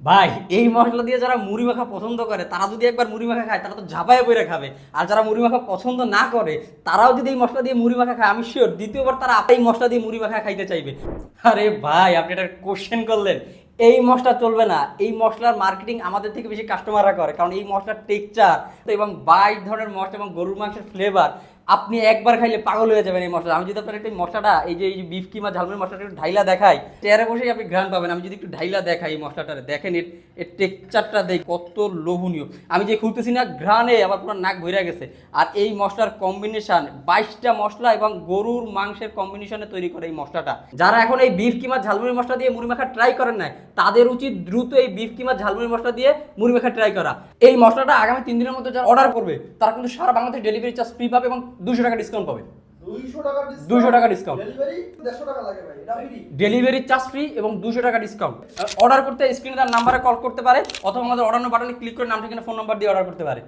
ভাই, এই মশলা দিয়ে যারা মুড়ি মাখা পছন্দ করে, তারা যদি একবার মুড়ি মাখা খায়, তারা তো ঝাপায় পড়ে খাবে। আর যারা মুড়ি মাখা পছন্দ না করে, তারাও যদি এই মশলা দিয়ে মুড়ি মাখা খায়, আমি শিওর দ্বিতীয়বার তারা এই মশলা দিয়ে মুড়ি মাখা খাইতে চাইবে। আরে ভাই, আপনি একটা কোশ্চেন করলেন। এই মশলা চলবে না। এই মশলার মার্কেটিং আমাদের থেকে বেশি কাস্টমাররা করে, কারণ এই মশলার টেক্সচার এবং বাইশ ধরনের মশলা এবং গরুর মাংসের ফ্লেভার আপনি একবার খাইলে পাগল হয়ে যাবেন এই মশলা। আমি যদি আপনার একটু মশলাটা, এই যে, এই বিফ কিমা ঝালমুড়ি মশলাটা একটু ঢাইলা দেখাই, চেয়ারে বসেই আপনি ঘ্রাণ পাবেন। আমি যদি একটু ঢাইলা দেখাই এই মশলাটা দেখেন এর এর টেক্সচারটা দেখ, কত লোভনীয়। আমি যে খুলতেছি না, ঘ্রাণে আমার পুরো নাক ভরে গেছে। আর এই মশলার কম্বিনেশন বাইশটা মশলা এবং গরুর মাংসের কম্বিনেশনে তৈরি করে এই মশলাটা। যারা এখন এই বিফ কিমা ঝালমুড়ি মশলা দিয়ে মুড়ি মাখা ট্রাই করেন না তাদের উচিত দ্রুত এই বিফ কিমা ঝালমুড়ি মশলা দিয়ে মুড়ি মাখা ট্রাই করা। এই মশলাটা আগামী তিন দিনের মধ্যে যারা অর্ডার করবে, তারা কিন্তু সারা বাংলাদেশ ডেলিভারি চার্জ ফ্রি পাবে এবং দুশো টাকা ডিসকাউন্ট পাবে দুশো টাকা discount। 200 টাকা discount। ডেলিভারি চার্জ ফ্রি এবং দুশো টাকা ডিসকাউন্ট অর্ডার করতে স্ক্রিনে তার নাম্বারে কল করতে পারে অথবা আমাদের অর্ডার বাটনে ক্লিক করে নাম ঠিকানা ফোন নাম্বার দিয়ে অর্ডার করতে পারে।